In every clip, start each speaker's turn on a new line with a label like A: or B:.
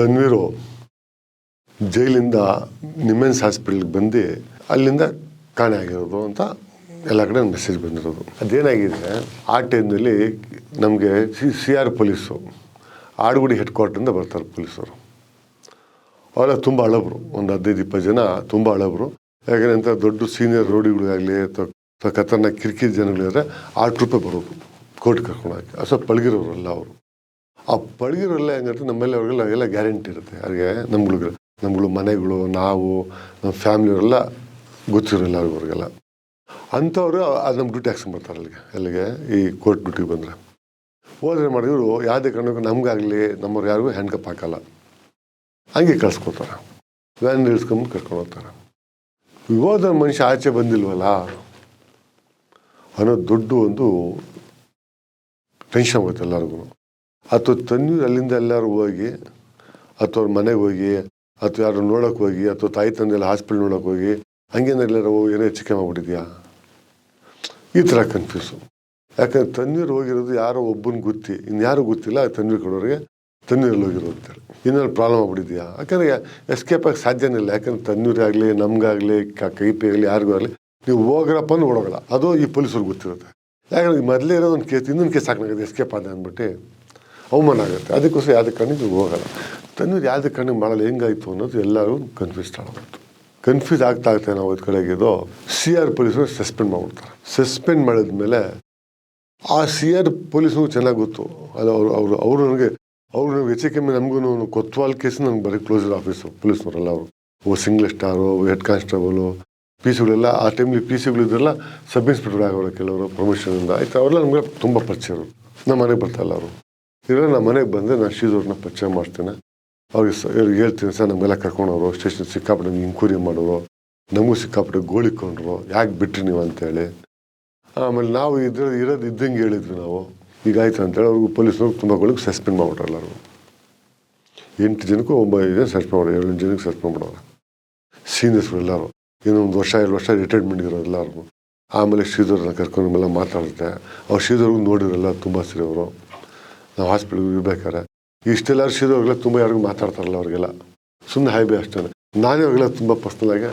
A: ತನ್ವೀರು ಜೈಲಿಂದ ನಿಮೆನ್ಸ್ ಹಾಸ್ಪಿಟ್ಲಿಗೆ ಬಂದು ಅಲ್ಲಿಂದ ಕಾಣೆ ಆಗಿರೋದು ಅಂತ ಎಲ್ಲ ಕಡೆ ಮೆಸೇಜ್ ಬಂದಿರೋದು. ಅದೇನಾಗಿದೆ, ಆ ಟೈಮ್ನಲ್ಲಿ ನಮಗೆ C C R police, Adugodi head ಕ್ವಾರ್ಟ್ರಿಂದ ಬರ್ತಾರೆ ಪೊಲೀಸರು. ಅವರೆಲ್ಲ ತುಂಬ ಹಳಬರು, ಒಂದು ಹದಿನೈದು, ಇಪ್ಪತ್ತು ಜನ ತುಂಬ ಹಳಬರು. ಯಾಕಂದರೆ ಅಂತ ದೊಡ್ಡ ಸೀನಿಯರ್ ರೋಡಿಗಳಾಗಲಿ ಅಥವಾ ಖತರ್ನಾಕ್ ಕಿರಿಕಿರಿ ಜನಗಳಿದ್ರೆ ಆ ಟ್ರೂಪೇ ಬರೋದು ಕೋರ್ಟ್ ಕರ್ಕೊಂಡೋಗಿ ಪಳಗಿರೋರು ಪಳಗಿರೋರಲ್ಲ ಅವರು. ಆ ಪಳಗಿರೋಲ್ಲ ಹೆಂಗಂದ್ರೆ ನಮ್ಮಲ್ಲಿ ಅವ್ರಿಗೆಲ್ಲ ಎಲ್ಲ ಗ್ಯಾರಂಟಿ ಇರುತ್ತೆ. ಅವ್ರಿಗೆ ನಮ್ಗಳಿಗೆ ನಮ್ಗಳು ಮನೆಗಳು, ನಾವು, ನಮ್ಮ ಫ್ಯಾಮಿಲಿಯವರೆಲ್ಲ ಗೊತ್ತಿರೋಲ್ಲ ಅವ್ರಿಗೆಲ್ಲ. ಅಂಥವ್ರು ಅದು ನಮ್ಮ ಡ್ಯೂಟಿ ಹಾಕ್ಸ್ಕೊಂಬರ್ತಾರೆ ಅಲ್ಲಿಗೆ. ಅಲ್ಲಿಗೆ ಈ ಕೋರ್ಟ್ ಡ್ಯೂಟಿಗೆ ಬಂದರೆ. ಹೋದ್ರೆ ಮಾಡಿದ್ರು ಯಾವುದೇ ಕಾರಣಕ್ಕೂ ನಮಗಾಗಲಿ, ನಮ್ಮವ್ರು ಯಾರಿಗೂ ಹ್ಯಾಂಡ್ ಕಪ್ ಹಾಕಲ್ಲ. ಹಂಗೆ ಕಳ್ಸ್ಕೊತಾರೆ ವ್ಯಾನ್ ಇಳಿಸ್ಕೊಂಡು ಕರ್ಕೊಂಡು ಹೋಗ್ತಾರೆ. ಹೋದ ಮನುಷ್ಯ ಆಚೆ ಬಂದಿಲ್ವಲ್ಲ? ಅನ್ನೋ ದೊಡ್ಡ ಒಂದು ಟೆನ್ಷನ್ ಆಗುತ್ತೆ ಎಲ್ಲರಿಗೂ ಅಥವಾ ತನ್ವೀರ್ ಅಲ್ಲಿಂದ ಎಲ್ಲರೂ ಹೋಗಿ, ಅಥವಾ ಮನೆಗೆ ಹೋಗಿ, ಅಥವಾ ಯಾರು ನೋಡೋಕೆ ಹೋಗಿ, ಅಥವಾ ತಾಯಿ ತಂದೆ ಎಲ್ಲ ಹಾಸ್ಪಿಟ್ಲ್ ನೋಡೋಕೆ ಹೋಗಿ ಹಂಗೇನ ಎಲ್ಲರೂ ಏನೋ ಹೆಚ್ಚಿಕೆ ಮಾಡ್ಬಿಟ್ಟಿದ್ಯಾ? ಈ ಥರ ಕನ್ಫ್ಯೂಸು ಯಾಕಂದ್ರೆ ತಣ್ಣೀರು ಹೋಗಿರೋದು ಯಾರೋ ಒಬ್ಬನ ಗೊತ್ತಿ. ಇನ್ನು ಯಾರು ಗೊತ್ತಿಲ್ಲ ತನ್ವೀರ್ ಕೊಡೋರಿಗೆ ತಣ್ಣೀರಲ್ಲಿ ಹೋಗಿರೋದು ಅಂತೇಳಿ ಇನ್ನೊಂದು ಪ್ರಾಬ್ಲಮ್ ಆಗ್ಬಿಟ್ಟಿದ್ಯಾ? ಯಾಕಂದ್ರೆ ಎಸ್ಕೇಪ್ ಆಗಿ ಸಾಧ್ಯನೇ ಇಲ್ಲ. ಯಾಕಂದ್ರೆ ಆಗಲಿ, ನಮ್ಗಾಗಲಿ, ಕೈ ಪಿ ಆಗಲಿ, ಯಾರಿಗೂ ಆಗಲಿ, ನೀವು ಹೋಗ್ರಪ್ಪ ಓಡೋಗಲ್ಲ. ಅದು ಈ ಪೊಲೀಸರಿಗೆ ಗೊತ್ತಿರುತ್ತೆ. ಯಾಕಂದ್ರೆ ಮೊದಲೇ ಇರೋದು ಒಂದು ಕೇಸ್, ಇನ್ನೊಂದು ಕೇಸ್ ಹಾಕಲಾಗುತ್ತೆ ಎಸ್ಕೇಪ್ ಆದ ಅಂದ್ಬಿಟ್ಟು. ಅವಮಾನ ಆಗುತ್ತೆ. ಅದಕ್ಕೋಸ್ಕರ ಯಾವುದೇ ಕಣ್ಣಿಗೆ ಹೋಗಲ್ಲ. ತನ್ವೀರ್ ಯಾವುದೇ ಕಣ್ಣಿಗೆ ಮಾಡಲ್ಲ, ಹೆಂಗಾಯಿತು ಅನ್ನೋದು ಎಲ್ಲರೂ ಕನ್ಫ್ಯೂಸ್ ಆಗೋದು ಕನ್ಫ್ಯೂಸ್ ಆಗ್ತಾ ಆಗ್ತಾ ನಾವು ಕಡೆಗೆ ಕಡೆಗಿದ್ದು ಸಿ ಆರ್ ಪೊಲೀಸರು ಸಸ್ಪೆಂಡ್ ಮಾಡ್ಬಿಡ್ತಾರೆ. ಸಸ್ಪೆಂಡ್ ಮಾಡಿದ್ಮೇಲೆ ಆ ಸಿ ಆರ್ ಪೊಲೀಸ್ಗೂ ಚೆನ್ನಾಗಿ ಗೊತ್ತು. ಅದು ಅವರು ಅವರು ಅವರು ನನಗೆ, ಅವರು ಹೆಚ್ಚು ಕಮ್ಮಿ ನಮಗೂ ಕೊತ್ವಾಲ್ ಕೇಸ್ ನನಗೆ ಬರೀ ಕ್ಲೋಸರ್ ಆಫೀಸು ಪೊಲೀಸ್ನವರೆಲ್ಲ ಅವರು. ಓ single star head constable P ಸಿಗಳೆಲ್ಲ ಆ ಟೈಮ್ಲಿ ಪಿ ಸಿಗಳು ಇದ್ರೆಲ್ಲ ಸಬ್ ಇನ್ಸ್ಪೆಕ್ಟರ್ ಆಗೋರು ಕೆಲವರು ಪ್ರಮೋಷನಿಂದ ಆಯ್ತು, ಅವರೆಲ್ಲ ನಮಗೆ ತುಂಬ ಪರಿಚಯ ಅವರು ನಮ್ಮ ಮನೆಗೆ ಬರ್ತಾಯಿಲ್ಲ ಅವರು. ಇವಾಗ ನಮ್ಮ ಮನೆಗೆ ಬಂದರೆ ನಾನು ಶ್ರೀದವ್ರನ್ನ ಪರಿಚಯ ಮಾಡ್ತೇನೆ. ಅವ್ರಿಗೆ ಸ, ಇವ್ರಿಗೆ ಹೇಳ್ತೀನಿ, ಸರ್ ನಮ್ಮೆಲ್ಲ ಕರ್ಕೊಂಡವರು ಸ್ಟೇಷನ್ ಸಿಕ್ಕಾಪಟ್ಟೆ ಇಂಕ್ವೈರಿ ಮಾಡೋರು, ನಮಗೂ ಸಿಕ್ಕಾಪಟ್ಟೆ ಗೋಳಿಕೊಂಡ್ರು ಯಾಕೆ ಬಿಟ್ರಿ ನೀವು? ಅಂತೇಳಿ. ಆಮೇಲೆ ನಾವು ಇದ್ರ, ಇರೋದು ಇದ್ದಂಗೆ ಹೇಳಿದ್ವಿ ನಾವು. ಈಗ ಆಯ್ತು ಅಂತೇಳಿ ಅವ್ರಿಗೂ ಪೊಲೀಸ್ನವ್ರು ತುಂಬ ಗೋಳಿಗೆ ಸಸ್ಪೆಂಡ್ ಮಾಡ್ಬಿಟ್ರು ಅವರು. ಎಂಟು ಜನಕ್ಕೂ ಒಂಬತ್ತು ಜನ ಸಸ್ಪೆಂಡ್ ಮಾಡೋರು ಏಳು ಜನಕ್ಕೆ ಸಸ್ಪೆಂಡ್ ಮಾಡೋರು ಸೀನಿಯರ್ಸ್ಗಳು ಎಲ್ಲರೂ, ಇನ್ನೊಂದು ವರ್ಷ, ಎರಡು ವರ್ಷ ರಿಟೈರ್ಮೆಂಟ್ ಇರೋ ಎಲ್ಲರಿಗೂ. ಆಮೇಲೆ ಶ್ರೀಧರ್ನ ಕರ್ಕೊಂಡು ಮೇಲೆ ಮಾತಾಡುತ್ತೆ. ಅವ್ರು ಶ್ರೀಧರ್ಗೂ ನೋಡಿರಲ್ಲ ತುಂಬ ಸರಿ ಅವರು. ನಾವು ಹಾಸ್ಪಿಟ್ಲಿಗೆ ಇರ್ಬೇಕಾರೆ ಇಷ್ಟೆಲ್ಲ ಅರ್ಸಿದವ್ರಿಗೆಲ್ಲ ತುಂಬ ಯಾರಿಗೂ ಮಾತಾಡ್ತಾರಲ್ಲ ಅವ್ರಿಗೆಲ್ಲ. ಸುಮ್ಮನೆ ಹೈಬೇ ಅಷ್ಟೇ ನಾನೇ ಅವ್ರಿಗೆಲ್ಲ ತುಂಬ ಪರ್ಸ್ನಲಾಗಿ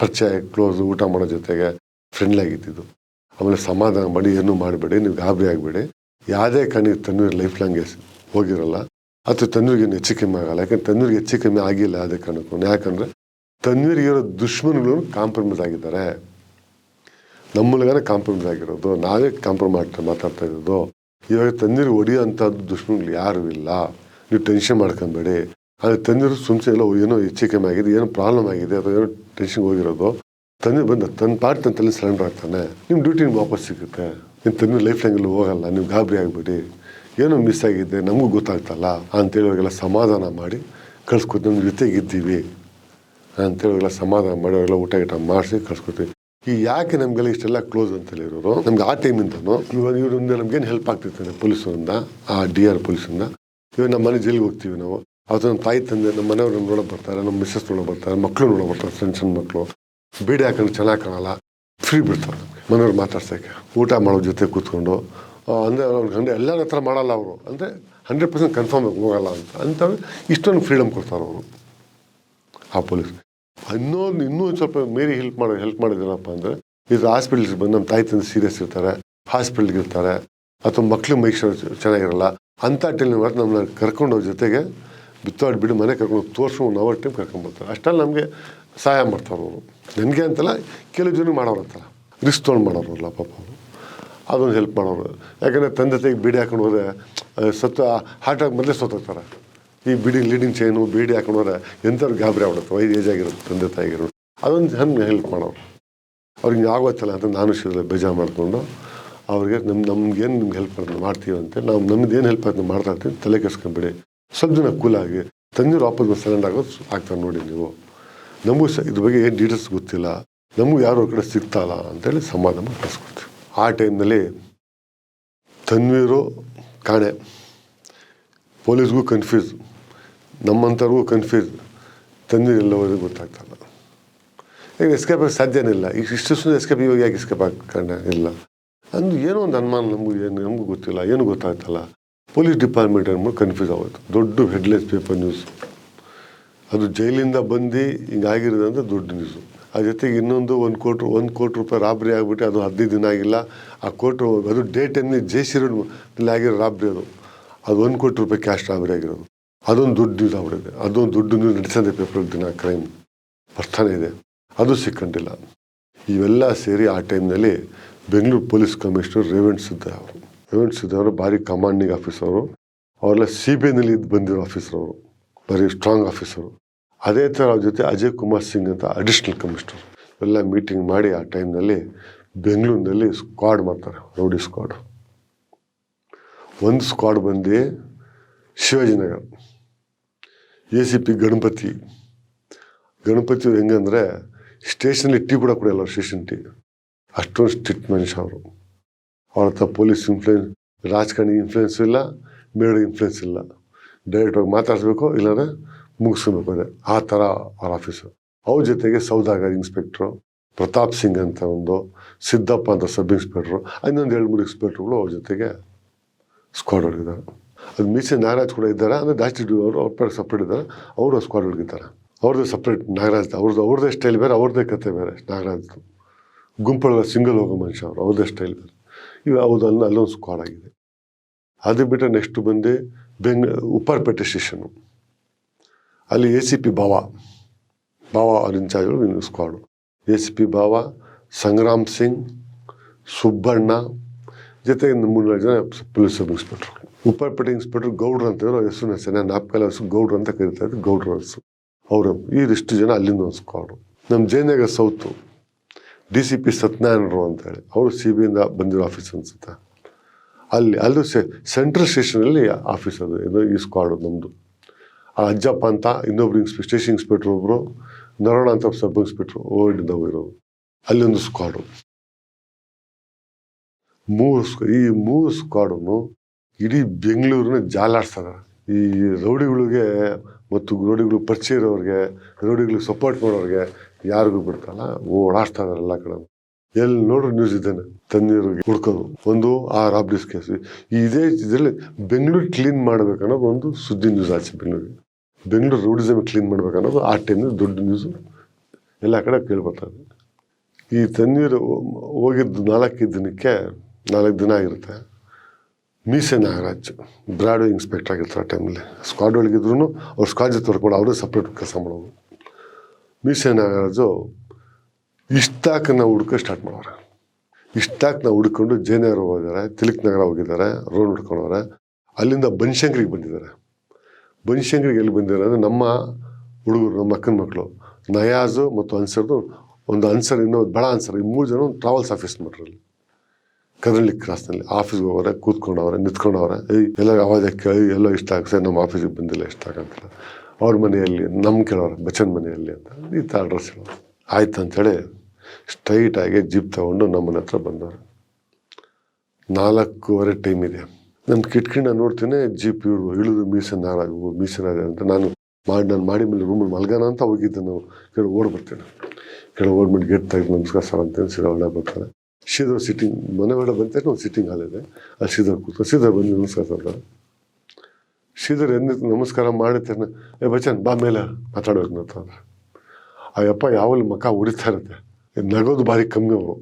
A: ಪರಿಚಯ ಕ್ಲೋಸ್ ಊಟ ಮಾಡೋ ಜೊತೆಗೆ ಫ್ರೆಂಡ್ಲಿ ಆಗಿದ್ದಿದ್ದು. ಆಮೇಲೆ ಸಮಾಧಾನ ಮಾಡಿ, ಏನೂ ಮಾಡಬೇಡಿ, ನೀವು ಗಾಬರಿ ಆಗಬೇಡಿ. ಯಾವುದೇ ಕಣ್ಣಿಗೆ ತನ್ನೂರು ಲೈಫ್ ಲಾಂಗ್ ಹೋಗಿರಲ್ಲ. ಅಥವಾ ತನ್ನೂರಿಗೆ ಹೆಚ್ಚು ಕಮ್ಮಿ ಆಗಲ್ಲ. ಯಾಕಂದ್ರೆ ತನ್ನೂರಿಗೆ ಹೆಚ್ಚು ಕಮ್ಮಿ ಆಗಿಲ್ಲ ಯಾವುದೇ ಕಾರಣಕ್ಕೂ. ಯಾಕಂದರೆ ತನ್ವೀರ್ಗಿರೋ ದುಶ್ಮನ್ಗಳು ಕಾಂಪ್ರಮೈಸ್ ಆಗಿದ್ದಾರೆ. ನಮ್ಮ ಮೂಲಕನೇ ಕಾಂಪ್ರಮೈಸ್ ಆಗಿರೋದು. ನಾವೇ ಕಾಂಪ್ರಮೈಸ್ ಮಾತಾಡ್ತಾ ಇರೋದು. ಇವಾಗ ತಣ್ಣೀರು ಹೊಡಿಯೋಂಥದ್ದು ದುಶ್ಮನ್ಗಳು ಯಾರೂ ಇಲ್ಲ. ನೀವು ಟೆನ್ಷನ್ ಮಾಡ್ಕೊಬೇಡಿ. ಆದರೆ ತಣ್ಣೀರು ಸುಮ್ಸೆ ಎಲ್ಲ ಏನೋ ಹೆಚ್ಚು ಕಮ್ಮಿ ಆಗಿದೆ ಏನೋ ಪ್ರಾಬ್ಲಮ್ ಆಗಿದೆ, ಅಥವಾ ಏನೋ ಟೆನ್ಷನ್ಗೆ ಹೋಗಿರೋದು. ತಣ್ಣೀರು ಬಂದು ತನ್ನ ಪಾರ್ಟ್ ತನ್ನ ತಲೆ ಸರೆಂಡರ್ ಆಗ್ತಾನೆ. ನಿಮ್ಮ ಡ್ಯೂಟಿ ವಾಪಸ್ ಸಿಗುತ್ತೆ. ನಿಮ್ಮ ತಣ್ಣೀರು ಲೈಫ್ ಲೈನಲ್ಲಿ ಹೋಗಲ್ಲ, ನೀವು ಗಾಬರಿ ಆಗಿಬಿಡಿ. ಏನೋ ಮಿಸ್ ಆಗಿದೆ, ನಮಗೂ ಗೊತ್ತಾಗ್ತಲ್ಲ ಅಂತೇಳಿ ಅವ್ರಿಗೆಲ್ಲ ಸಮಾಧಾನ ಮಾಡಿ ಕಳ್ಸ್ಕೊಟ್ಟು ನಮ್ಮ ಜೊತೆಗಿದ್ದೀವಿ. ಅಂತೇಳಿ ಸಮಾಧಾನ ಮಾಡಿ ಅವರೆಲ್ಲ ಊಟ ಗೀಟ ಮಾಡಿಸಿ ಕಳ್ಸ್ಕೊತೀವಿ ಈ ಯಾಕೆ ನಮಗೆಲ್ಲ ಇಷ್ಟೆಲ್ಲ ಕ್ಲೋಸ್ ಅಂತ ಹೇಳಿರೋರು ನಮ್ಗೆ ಆ ಟೈಮಿಂದನು ಇವಾಗ ಇವರಿಂದ ನಮ್ಗೇನು ಹೆಲ್ಪ್ ಆಗ್ತಿರ್ತಾನೆ ಪೊಲೀಸರಿಂದ, ಆ ಡಿ ಆರ್ ಪೊಲೀಸಿಂದ ಇವಾಗ ನಮ್ಮ ಮನೆ ಜೈಲಿಗೆ ಹೋಗ್ತೀವಿ ನಾವು. ಅವತ್ತು ನಮ್ಮ ತಾಯಿ ತಂದೆ, ನಮ್ಮ ಮನೆಯವ್ರು ನಮ್ಮ ಬರ್ತಾರೆ, ನಮ್ಮ ಮಿಸ್ಸಸ್ ನೋಡೋ ಬರ್ತಾರೆ ಮಕ್ಕಳು ನೋಡೋ ಬರ್ತಾರೆ ಸಣ್ಣ ಸಣ್ಣ ಮಕ್ಕಳು ಬೀಡಿ ಹಾಕೊಂಡು ಚೆನ್ನಾಗಿ ಕಾಣಲ್ಲ ಫ್ರೀ ಬಿಡ್ತಾರೆ ನಮಗೆ. ಮನೆಯವ್ರು ಮಾತಾಡ್ಸೋಕ್ಕೆ, ಊಟ ಮಾಡೋ ಜೊತೆ ಕೂತ್ಕೊಂಡು ಅಂದರೆ ಅವ್ರ ಗಂಡ ಎಲ್ಲರ ಹತ್ರ ಮಾಡಲ್ಲ ಅವರು. ಅಂದರೆ ಹಂಡ್ರೆಡ್ ಪರ್ಸೆಂಟ್ ಕನ್ಫರ್ಮ್ ಹೋಗಲ್ಲ ಅಂತ. ಅಂಥವ್ರು ಇಷ್ಟೊಂದು ಫ್ರೀಡಮ್ ಕೊಡ್ತಾರೆ ಅವರು, ಆ ಪೊಲೀಸ್. ಇನ್ನೊಂದು ಇನ್ನೂ ಸ್ವಲ್ಪ ಮೇರಿ ಹೆಲ್ಪ್ ಮಾಡೋ ಹೆಲ್ಪ್ ಮಾಡಿದ್ರಪ್ಪ ಅಂದರೆ ಇದು ಹಾಸ್ಪಿಟ್ಲಿಗೆ ಬಂದು ನಮ್ಮ ತಾಯಿ ತಂದೆ ಸೀರಿಯಸ್ ಇರ್ತಾರೆ ಹಾಸ್ಪಿಟ್ಲ್ಗೆ ಇರ್ತಾರೆ, ಅಥವಾ ಮಕ್ಳು ಮೈಸೂರು ಚೆನ್ನಾಗಿರಲ್ಲ, ಅಂಥ ಟೈಮ್ ಮಾತ್ರ ನಮ್ಮನ್ನ ಕರ್ಕೊಂಡು ಹೋಗಿ ಜೊತೆಗೆ ಬಿತ್ತಾಡಿ ಬಿಡು ಮನೆ ಕರ್ಕೊಂಡು ತೋರಿಸು ನಾವು ಅವರ್ ಟೈಮ್ ಕರ್ಕೊಂಡ್ಬರ್ತಾರೆ ಅಷ್ಟಲ್ಲಿ ನಮಗೆ ಸಹಾಯ ಮಾಡ್ತಾರೆ ಅವರು. ನನಗೆ ಅಂತಲ್ಲ ಕೆಲವು ಜನ ಮಾಡೋರು ಅಂತಲ್ಲ ರಿಸ್ಕ್ ತೊಗೊಂಡು ಮಾಡೋರಲ್ಲ ಪಾಪ ಅವರು. ಅದೊಂದು ಹೆಲ್ಪ್ ಮಾಡೋರು. ಯಾಕಂದರೆ ತಂದೆ ತಾಯಿಗೆ ಬೀಡಿ ಹಾಕೊಂಡು ಹೋದರೆ ಸತ್ತು ಹಾರ್ಟ್ ಆಗಿ ಮೊದಲೇ ಸತ್ತೋಗ್ತಾರೆ. ಈ ಬಿಡಿ ಲೀಡಿಂಗ್ ಚೈನು, ಬೀಡಿ ಹಾಕೊಂಡ್ರೆ ಎಂಥವ್ರು ಗಾಬರಿ ಆಗ್ಬಿಡುತ್ತೆ. ವೈದ್ ಏಜ್ ಆಗಿರೋದು ತಂದೆ ತಾಯಿಗಿರೋದು ಅದೊಂದು ಹೆಂಗೆ ಹೆಲ್ಪ್ ಮಾಡೋರು. ಅವ್ರಿಗೆ ಆಗೋತ್ತಲ್ಲ ಅಂತ ನಾನು ಶಿವ ಬೇಜಾರು ಮಾಡಿಕೊಂಡು, ಅವ್ರಿಗೆ ನಮ್ಮ ನಮ್ಗೇನು ನಿಮ್ಗೆ ಹೆಲ್ಪ್ ಮಾಡ್ತೀವಿ ಅಂತ ನಾವು ನಮ್ದು ಏನು ಹೆಲ್ಪ್ ಆಗ್ತದೆ ಮಾಡ್ತಾ ಇರ್ತೀವಿ ತಲೆ ಕೆಸ್ಕೊಂಬಿಡಿ ಸ್ವಲ್ಪ ದಿನ ಕೂಲಾಗಿ ತಂದಿರು ವಾಪಸ್ ಸಲೆಂಡ್ ಆಗೋದು ಆಗ್ತಾರೆ ನೋಡಿ ನೀವು. ನಮಗೂ ಸಹ ಇದ್ರ ಬಗ್ಗೆ ಏನು ಡೀಟೇಲ್ಸ್ ಗೊತ್ತಿಲ್ಲ. ನಮಗೂ ಯಾರೋ ಕಡೆ ಸಿಗ್ತಾಯಿಲ್ಲ ಅಂತೇಳಿ ಸಮಾಧಾನ ಕಳಿಸ್ಕೊಡ್ತೀವಿ ಆ ಟೈಮ್ನಲ್ಲಿ ತನ್ವೀರು ಕಾಣೆ. ಪೊಲೀಸ್ಗೂ ಕನ್ಫ್ಯೂಸ್ ನಮ್ಮಂಥವ್ರಿಗೂ ಕನ್ಫ್ಯೂಸ್ ತಂದಿರ ಎಲ್ಲವರೆಗೂ ಗೊತ್ತಾಗ್ತಲ್ಲ. ಈಗ ಎಸ್ಕೇಪ್ ಆಗಿ ಸಾಧ್ಯನೇ ಇಲ್ಲ ಈಗ ಇಷ್ಟು ಎಸ್ಕೇಪ್ ಇವಾಗ ಯಾಕೆ ಎಸ್ಕೇಪ್ ಆಗ್ಕೊಂಡ ಇಲ್ಲ? ಅಂದು ಏನೋ ಒಂದು ಅನುಮಾನ ನಮಗೂ ಏನು ನಮಗೂ ಗೊತ್ತಿಲ್ಲ. ಏನು ಗೊತ್ತಾಗ್ತಲ್ಲ? ಪೊಲೀಸ್ ಡಿಪಾರ್ಟ್ಮೆಂಟ್ ಅಂದ್ಬಿಟ್ಟು ಕನ್ಫ್ಯೂಸ್ ಆಗೋಯ್ತು. ದೊಡ್ಡ ಹೆಡ್ಲೈನ್ಸ್ ಪೇಪರ್ ನ್ಯೂಸ್ ಅದು ಜೈಲಿಂದ ಬಂದು ಹಿಂಗಾಗಿರೋದು ಅಂದರೆ ದೊಡ್ಡ ನ್ಯೂಸು ಆ ಜೊತೆಗೆ ಇನ್ನೊಂದು ಒಂದು ಕೋಟಿ ಒಂದು ಕೋಟಿ ರೂಪಾಯಿ ರಾಬ್ರಿ ಆಗಿಬಿಟ್ಟು ಅದು ಹದಿನೈದು ದಿನ ಆಗಿಲ್ಲ. ಆ ಕೋಟಿ ಅದು ಡೇಟಲ್ಲಿ ಜೈಸಿರೋಲ್ಲಿ ಆಗಿರೋ ರಾಬ್ರಿ ಅದು. ಅದು ಒಂದು ಕೋಟಿ ರೂಪಾಯಿ ಕ್ಯಾಶ್ ರಾಬ್ರಿ ಆಗಿರೋದು. ಅದೊಂದು ದುಡ್ಡು ಇದು ಆಗ್ಬಿಟ್ಟಿದೆ ಅದೊಂದು ದುಡ್ಡು ನಡೆಸಿದೆ ಪೇಪರ್ ದಿನ ಕ್ರೈಮ್ ಬರ್ತಾನೆ ಇದೆ. ಅದು ಸಿಕ್ಕಂಡಿಲ್ಲ. ಇವೆಲ್ಲ ಸೇರಿ ಆ ಟೈಮ್ನಲ್ಲಿ ಬೆಂಗಳೂರು ಪೊಲೀಸ್ ಕಮಿಷನರ್ ರೇವಂತ್ ಸಿದ್ದ. ಅವರು ರೇವಂತ್ ಸಿದ್ದ ಅವರು ಭಾರಿ ಕಮಾಂಡಿಂಗ್ ಆಫೀಸರು ಅವರೆಲ್ಲ ಸಿ ಬಿ ಐನಲ್ಲಿ ಬಂದಿರೋ ಆಫೀಸರ್ ಅವರು. ಭಾರಿ ಸ್ಟ್ರಾಂಗ್ ಆಫೀಸರು ಅದೇ ಥರ ಅವ್ರ ಜೊತೆ ಅಜಯ್ ಕುಮಾರ್ ಸಿಂಗ್ ಅಂತ ಅಡಿಷ್ನಲ್ ಕಮಿಷನರ್ ಎಲ್ಲ ಮೀಟಿಂಗ್ ಮಾಡಿ ಆ ಟೈಮ್ನಲ್ಲಿ ಬೆಂಗಳೂರಿನಲ್ಲಿ ಸ್ಕ್ವಾಡ್ ಮಾಡ್ತಾರೆ, ರೌಡಿ ಸ್ಕ್ವಾಡ್ ಒಂದು ಸ್ಕ್ವಾಡ್ ಬಂದು Shivajinagar. A C P Ganapathi. Ganapathi ಹೆಂಗಂದ್ರೆ ಸ್ಟೇಷನಲ್ಲಿ ಟೀ ಕೂಡ ಕೊಡಲ್ಲ ಸ್ಟೇಷನ್ ಟೀ. ಅಷ್ಟೊಂದು ಸ್ಟ್ರಿಕ್ಟ್ ಮನುಷ್ಯ ಅವರು. ಅವ್ರ ಹತ್ರ ಪೊಲೀಸ್ ಇನ್ಫ್ಲೂಯೆನ್ಸ್ ರಾಜಕಾರಣಿ ಇನ್ಫ್ಲೂಯೆನ್ಸ್ ಇಲ್ಲ, ಮೇಡ್ ಇನ್ಫ್ಲೂಯೆನ್ಸ್ ಇಲ್ಲ. ಡೈರೆಕ್ಟಾಗಿ ಮಾತಾಡಿಸ್ಬೇಕು, ಇಲ್ಲಾಂದ್ರೆ ಮುಗಿಸ್ಬೇಕು ಅದೇ ಆ ಥರ ಅವ್ರ ಆಫೀಸು. ಅವ್ರ ಜೊತೆಗೆ ಸೌದಾಗರ್ ಇನ್ಸ್ಪೆಕ್ಟ್ರು, ಪ್ರತಾಪ್ ಸಿಂಗ್ ಅಂತ ಒಂದು ಸಿದ್ದಪ್ಪ ಅಂತ ಸಬ್ ಇನ್ಸ್ಪೆಕ್ಟ್ರು, ಇನ್ನೊಂದು ಎರಡು ಮೂರು ಇನ್ಸ್ಪೆಕ್ಟ್ರುಗಳು ಅವ್ರ ಜೊತೆಗೆ ಸ್ಕ್ವಾಡ್ ಒಳಗಿದ್ದಾರೆ ಅದು ಮೀಸೆ ನಾಗರಾಜ್ ಕೂಡ ಇದ್ದಾರೆ, ಅಂದರೆ ಜಾಸ್ತಿ ಅವರು ಅವ್ರ ಸಪ್ರೇಟ್ ಇದ್ದಾರೆ. ಅವರು ಸ್ಕ್ವಾಡ್ ಹುಡುಗಿದ್ದಾರೆ ಅವ್ರದ್ದು ಸಪ್ರೇಟ್ ನಾಗರಾಜ್ ಅವ್ರದ್ದು ಅವ್ರದ್ದೇ ಸ್ಟೈಲ್ ಬೇರೆ ಅವ್ರದ್ದೇ ಕತೆ ಬೇರೆ, ನಾಗರಾಜ್ದು. ಗುಂಪೊಳಗೆ ಸಿಂಗಲ್ ಹೋಗೋ ಮನುಷ್ಯ ಅವರು ಅವ್ರದ್ದೇ ಸ್ಟೈಲ್ ಬೇರೆ. ಇವು ಹೌದು, ಅಲ್ಲಿ, ಅಲ್ಲೊಂದು ಸ್ಕ್ವಾಡ್ ಆಗಿದೆ. ಅದು ಬಿಟ್ಟರೆ ನೆಕ್ಸ್ಟ್ ಬಂದು ಬೆಂಗ್ ಉಪ್ಪಾರಪೇಟೆ ಸ್ಟೇಷನು ಅಲ್ಲಿ A C P Bhava Bhava ಅವ್ರ ಇನ್ಚಾರ್ಜ್ಗಳು squad A C P Bhava, Sangram Singh, Subbanna, ಜೊತೆಗೆ ಮೂರು ಜನ ಪೊಲೀಸ್ ಸಬ್ ಉಪ್ಪಾರಪೇಟೆ ಇನ್ಸ್ಪೆಕ್ಟರ್ ಗೌಡ್ರು ಅಂತೇಳಿ ಹೆಸರು ಹೆಸರು ನಾಲ್ಕಲ್ಲ ಹೆಸರು ಗೌಡ್ರು ಅಂತ ಕರೀತಾ ಇದ್ರು, ಗೌಡ್ರ ಹೆಸರು. ಅವರು ಇದಿಷ್ಟು ಜನ ಅಲ್ಲಿಂದ ಒಂದು ಸ್ಕ್ವಾಡು ನಮ್ಮ Jayanagar south, D C P ಸತ್ಯನಾರಾಯಣರು ಅಂತೇಳಿ ಅವರು ಸಿ ಬಿ ಇಂದ ಬಂದಿರೋ ಆಫೀಸ್ ಅನ್ಸುತ್ತೆ. ಅಲ್ಲಿ, ಅಲ್ಲೂ ಸೆ ಸೆಂಟ್ರಲ್ ಸ್ಟೇಷನಲ್ಲಿ ಆಫೀಸ್ ಅದು, ಇದು ಈ ಸ್ಕ್ವಾಡು ನಮ್ಮದು ಆ ಅಜ್ಜಪ್ಪ ಅಂತ ಇನ್ನೊಬ್ರು ಇನ್ಸ್ಪೆ ಸ್ಟೇಷನ್ ಇನ್ಸ್ಪೆಕ್ಟ್ರ್ ಒಬ್ಬರು ನರೋಣ ಅಂತ ಸಬ್ ಇನ್ಸ್ಪೆಕ್ಟ್ರು ಓಲ್ಡ್ ನಾವು ಇರೋದು ಅಲ್ಲೊಂದು ಸ್ಕ್ವಾಡು ಮೂರು ಸ್ಕ್ವಾ ಈ ಮೂರು ಸ್ಕ್ವಾಡನ್ನು ಇಡೀ ಬೆಂಗಳೂರನ್ನ ಜಾಲಾಡ್ಸ್ತಾರೆ ಈ ರೌಡಿಗಳಿಗೆ ಮತ್ತು ರೌಡಿಗಳು ಪರಿಚಯ ಇರೋರಿಗೆ ರೌಡಿಗಳಿಗೆ ಸಪೋರ್ಟ್ ಮಾಡೋರಿಗೆ ಯಾರಿಗೂ ಬಿಡ್ತಲ್ಲ ಓಡಾಡ್ತಾ ಇದಾರೆ ಎಲ್ಲ ಕಡೆ. ಎಲ್ಲಿ ನೋಡ್ರಿ ನ್ಯೂಸ್ ಇದ್ದಾನೆ ತಣ್ಣೀರಿಗೆ ಹುಡ್ಕೋದು. ಒಂದು ಆ ರಾಬ್ಡಿಸ್ ಕೇಸ್. ಇದೇ ಇದರಲ್ಲಿ ಬೆಂಗಳೂರು ಕ್ಲೀನ್ ಮಾಡ್ಬೇಕನ್ನೋದು ಒಂದು ಸುದ್ದಿ ನ್ಯೂಸ್ ಆಚೆ ಬೆಂಗಳೂರಿಗೆ. ಬೆಂಗಳೂರು ರೌಡಿಸಮ್ ಕ್ಲೀನ್ ಮಾಡ್ಬೇಕನ್ನೋದು ಆ ಟೈಮ್ ದೊಡ್ಡ ನ್ಯೂಸು ಎಲ್ಲ ಕಡೆ ಕೇಳ್ಬರ್ತದೆ ಈ ತಣ್ಣೀರು ಹೋಗಿದ್ದು ನಾಲ್ಕೈದು ದಿನಕ್ಕೆ ನಾಲ್ಕು ದಿನ ಆಗಿರುತ್ತೆ. ಮೀಸೆ ನಾಗರಾಜ್ ಬ್ರಾಡ್ ಇನ್ಸ್ಪೆಕ್ಟರ್ ಆಗಿರ್ತಾರೆ ಆ ಟೈಮಲ್ಲಿ ಸ್ಕ್ವಾಡ್ ಒಳಗಿದ್ರು ಅವ್ರು ಸ್ಕ್ವಾಡ್ ಜೊತೆ ವರ್ಕೊಂಡು ಅವರು ಸಪ್ರೇಟ್ ಕೆಲಸ ಮಾಡೋದು ಮೀಸೆ ನಾಗರಾಜು ಇಷ್ಟಾಕನ್ನ ಹುಡ್ಕೋ ಸ್ಟಾರ್ಟ್ ಮಾಡೋರೆ. ನಾವು ಹುಡ್ಕೊಂಡು ಜಯನಗರ ಹೋಗಿದ್ದಾರೆ ತಿಲಕ್ ನಗರ ಹೋಗಿದ್ದಾರೆ ರೋಡ್ ಹುಡ್ಕೊಂಡವ್ರೆ ಅಲ್ಲಿಂದ ಬನಶಂಕರಿಗೆ ಬಂದಿದ್ದಾರೆ. ಬನಶಂಕರಿಗೆ ಎಲ್ಲಿ ಬಂದಿದ್ದಾರೆ ಅಂದರೆ ನಮ್ಮ ಹುಡುಗರು, ನಮ್ಮ ಅಕ್ಕನ ಮಕ್ಕಳು ನಯಾಜು ಮತ್ತು ಅನ್ಸರ್ದು ಒಂದು ಅನ್ಸರ್, ಇನ್ನೊಂದು ಬಡ ಅನ್ಸರ್, ಈ ಮೂರು ಜನ ಟ್ರಾವೆಲ್ಸ್ ಆಫೀಸ್ ಮಾಡ್ರಲ್ಲಿ ಕದಳ್ಳಿ ಕ್ರಾಸ್ನಲ್ಲಿ ಆಫೀಸ್ಗೆ ಹೋಗೋರೆ, ಕೂತ್ಕೊಂಡವ್ರೆ, ನಿಂತ್ಕೊಂಡವ್ರೆ, ಏಯ್, ಎಲ್ಲ ಅವಾಜ ಕೇಳಿ ಎಲ್ಲೋ ಇಷ್ಟ ಆಗ ಸರ್, ನಮ್ಮ ಆಫೀಸಿಗೆ ಬಂದಿಲ್ಲ, ಇಷ್ಟ ಆಗಂತ ಅವ್ರ ಮನೆಯಲ್ಲಿ ನಮ್ಮ ಕೇಳೋರು ಬಚ್ಚನ್ ಮನೆಯಲ್ಲಿ ಅಂತ, ಈ ಥರ ಅಡ್ರೆಸ್ ಹೇಳೋರು ಆಯ್ತು ಅಂಥೇಳಿ ಸ್ಟ್ರೈಟಾಗಿ ಜೀಪ್ ತಗೊಂಡು ನಮ್ಮನೆ ಹತ್ರ ಬಂದವರು. ನಾಲ್ಕೂವರೆ ಟೈಮ್ ಇದೆ. ನನ್ನ ಕಿಟ್ಕಿಂಡ ನೋಡ್ತೀನಿ ಜೀಪ್ ಇಳಿದು ಇಳಿದು ಮೀಸೆ ಮೀಸನಾಗ ಅಂತ ನಾನು ಮಾಡಿ ನಾನು ಮಾಡಿ ಮೇಲೆ ರೂಮಲ್ಲಿ ಮಲ್ಗೋಣ ಅಂತ ಹೋಗಿದ್ದೆ. ನಾವು ಕೆಳಗೆ ಓಡ್ ಬರ್ತೀನಿ. ಓಡ್ಬಿಟ್ಟು ಗೇಟ್ ತೆಗೆದು ನಮಸ್ಕಾರ ಸರ್ ಅಂತೇಳಿ ಒಳ್ಳೆ ಬರ್ತಾರೆ. ಶ್ರೀಧರ್ ಸಿಟ್ಟಿಂಗ್ ಮನೆ ಬೇಡ ಬಂತ ಒಂದು ಸಿಟ್ಟಿಂಗ್ ಇದೆ. ಅಲ್ಲಿ ಶ್ರೀಧರ್ ಕೂತು ಶ್ರೀಧರ್ ಬಂದು ನಮಸ್ಕಾರ ಶ್ರೀಧರ್ ಎಂದಿತ್ತು ನಮಸ್ಕಾರ ಮಾಡಿರ್ತೇನೆ ಏ ಬಚ್ಚನ್, ಬಾ ಮೇಲೆ ಮಾತಾಡಬೇಕು ಅಂತ ಆ ಯಪ್ಪ ಯಾವಲ್ಲಿ ಮಕ ಉರಿತಾ ಇರುತ್ತೆ. ನಗೋದು ಭಾರಿ ಕಮ್ಮಿ ಅವರು.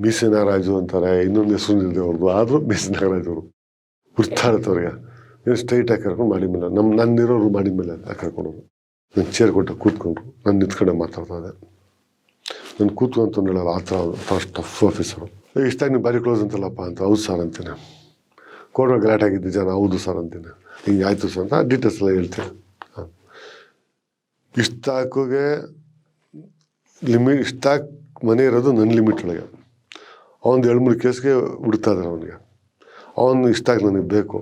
A: ಮೀಸೆ ನಾಗರಾಜು ಅಂತಾರೆ, ಇನ್ನೊಂದು ಹೆಸರು ಇದೆ ಅವ್ರದ್ದು ಆದರೂ ಮೀಸೆ ನಾಗರಾಜ್ ಅವರು. ಉರ್ತಾ ಇರುತ್ತೆ ಅವ್ರಿಗೆ. ಏನು ಸ್ಟ್ರೈಟಾಗಿ ಕರ್ಕೊಂಡು ಮಾಡಿ ಮೇಲೆ. ನಮ್ಮ ನನ್ನಿರೋರು ಮಾಡಿ ಮೇಲೆ ಕರ್ಕೊಂಡು ನನ್ನ ಚೇರ್ ಕೊಟ್ಟು ಕೂತ್ಕೊಂಡ್ರು. ನಾನು ನಿಂತ್ಕೊಂಡೆ ಮಾತಾಡ್ತಾ ಇದ್ದೆ. ನಾನು ಕೂತ್ಕೊಂತ ಹೇಳಲ್ಲ ಆ ಥರ ಫಸ್ಟ್ ಟಫ್ ಆಫೀಸರು ಇಷ್ಟಾಗಿ ನೀವು ಭಾರಿ ಕ್ಲೋಸ್ ಅಂತಲ್ಲಪ್ಪ ಅಂತ ಹೌದು ಸರ್ ಅಂತೀನಿ ಕೋರ್ಟ್ ಗಲಾಟೆ ಆಗಿದ್ದು ಜನ ಹೌದು ಸರ್ ಅಂತೀನಿ ಹಿಂಗೆ ಆಯಿತು ಸರ್ ಅಂತ ಡೀಟೇಲ್ಸ್ ಎಲ್ಲ ಹೇಳ್ತೀನಿ ಹಾಂ ಇಷ್ಟಾಕಿಗೆ ಲಿಮಿಟ್ ಇಷ್ಟಾಕ್ ಮನೆ ಇರೋದು ನನ್ನ ಲಿಮಿಟ್ ಒಳಗೆ ಅವನು ಎರಡು ಮೂರು ಕೇಸ್ಗೆ ಹುಡ್ತಾ ಇದ್ದಾರೆ ಅವನಿಗೆ ಅವನು ಇಷ್ಟಾಗಿ ನನಗೆ ಬೇಕು